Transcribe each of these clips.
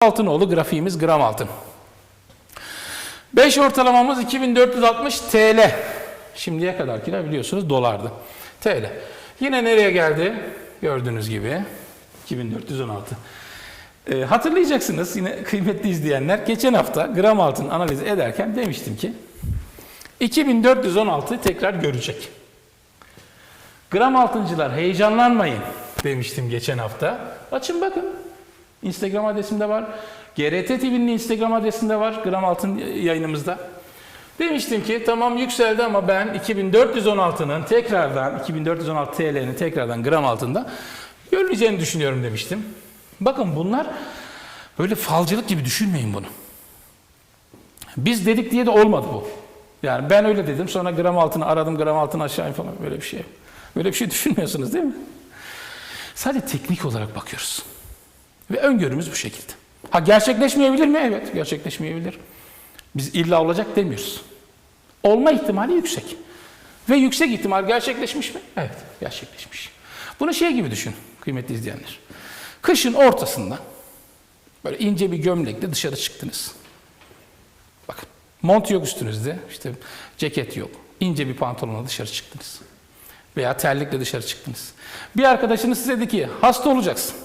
Altınoğlu grafiğimiz gram altın. 5 ortalamamız 2460 TL. Şimdiye kadarkiler biliyorsunuz dolardı. TL. Yine nereye geldi? Gördüğünüz gibi 2416. Ee, hatırlayacaksınız yine kıymetli izleyenler. Geçen hafta gram altın analizi ederken demiştim ki 2416 tekrar görecek. Gram altıncılar heyecanlanmayın demiştim geçen hafta. Açın bakın. Instagram adresimde var. GRT TV'nin Instagram adresinde var. Gram altın yayınımızda. Demiştim ki tamam yükseldi ama ben 2416'nın tekrardan 2416 TL'nin tekrardan gram altında görüleceğini düşünüyorum demiştim. Bakın bunlar böyle falcılık gibi düşünmeyin bunu. Biz dedik diye de olmadı bu. Yani ben öyle dedim sonra gram altını aradım gram altını aşağı falan böyle bir şey. Böyle bir şey düşünmüyorsunuz değil mi? Sadece teknik olarak bakıyoruz. Ve öngörümüz bu şekilde. Ha gerçekleşmeyebilir mi? Evet gerçekleşmeyebilir. Biz illa olacak demiyoruz. Olma ihtimali yüksek. Ve yüksek ihtimal gerçekleşmiş mi? Evet gerçekleşmiş. Bunu şey gibi düşün kıymetli izleyenler. Kışın ortasında böyle ince bir gömlekle dışarı çıktınız. Bakın mont yok üstünüzde, işte ceket yok. İnce bir pantolonla dışarı çıktınız. Veya terlikle dışarı çıktınız. Bir arkadaşınız size dedi ki hasta olacaksın.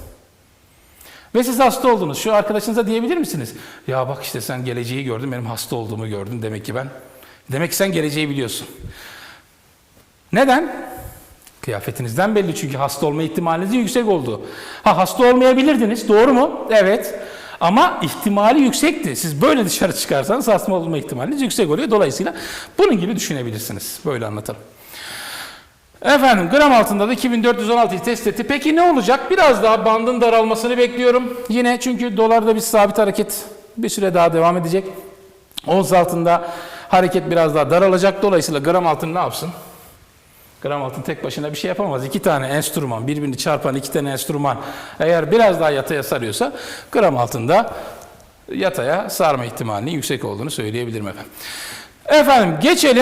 Ve siz hasta oldunuz. Şu arkadaşınıza diyebilir misiniz? Ya bak işte sen geleceği gördün, benim hasta olduğumu gördün demek ki ben. Demek ki sen geleceği biliyorsun. Neden? Kıyafetinizden belli çünkü hasta olma ihtimaliniz yüksek oldu. Ha hasta olmayabilirdiniz, doğru mu? Evet. Ama ihtimali yüksekti. Siz böyle dışarı çıkarsanız hasta olma ihtimaliniz yüksek oluyor. Dolayısıyla bunun gibi düşünebilirsiniz. Böyle anlatalım. Efendim gram altında da 2416'yı test etti. Peki ne olacak? Biraz daha bandın daralmasını bekliyorum. Yine çünkü dolarda bir sabit hareket bir süre daha devam edecek. Ons altında hareket biraz daha daralacak. Dolayısıyla gram altın ne yapsın? Gram altın tek başına bir şey yapamaz. İki tane enstrüman, birbirini çarpan iki tane enstrüman eğer biraz daha yataya sarıyorsa gram altında yataya sarma ihtimalinin yüksek olduğunu söyleyebilirim efendim. Efendim geçelim.